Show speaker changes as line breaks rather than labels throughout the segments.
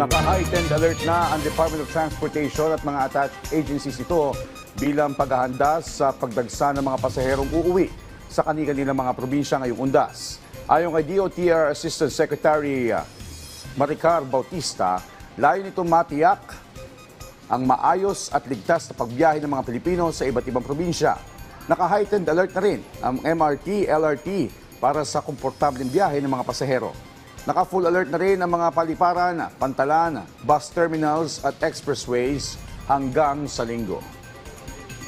Naka-heightened alert na ang Department of Transportation at mga attached agencies ito bilang paghahanda sa pagdagsa ng mga pasaherong uuwi sa kanilang mga probinsya ngayong undas. Ayon kay DOTR Assistant Secretary uh, Maricar Bautista, layo nito matiyak ang maayos at ligtas na pagbiyahe ng mga Pilipino sa iba't ibang probinsya. Naka-heightened alert na rin ang MRT, LRT para sa komportableng biyahe ng mga pasahero. Naka-full alert na rin ang mga paliparan, pantalan, bus terminals at expressways hanggang sa linggo.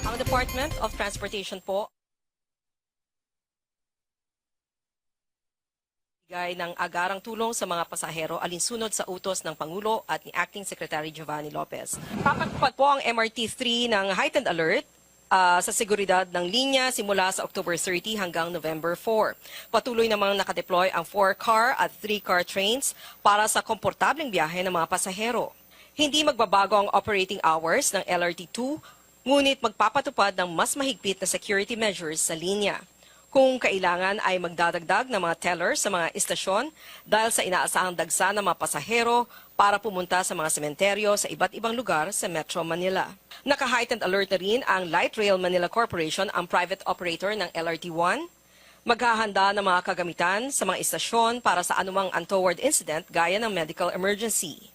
Ang Department of Transportation po bigay ng agarang tulong sa mga pasahero alinsunod sa utos ng Pangulo at ni Acting Secretary Giovanni Lopez. Papatupad po ang MRT-3 ng heightened alert ah, sa seguridad ng linya simula sa October 30 hanggang November 4. Patuloy namang nakadeploy ang 4-car at 3-car trains para sa komportableng biyahe ng mga pasahero. Hindi magbabago ang operating hours ng LRT2, ngunit magpapatupad ng mas mahigpit na security measures sa linya. Kung kailangan ay magdadagdag ng mga teller sa mga istasyon dahil sa inaasahang dagsa ng mga pasahero para pumunta sa mga sementeryo sa iba't ibang lugar sa Metro Manila. Naka-heightened alert na rin ang Light Rail Manila Corporation, ang private operator ng LRT1. Maghahanda ng mga kagamitan sa mga istasyon para sa anumang untoward incident gaya ng medical emergency.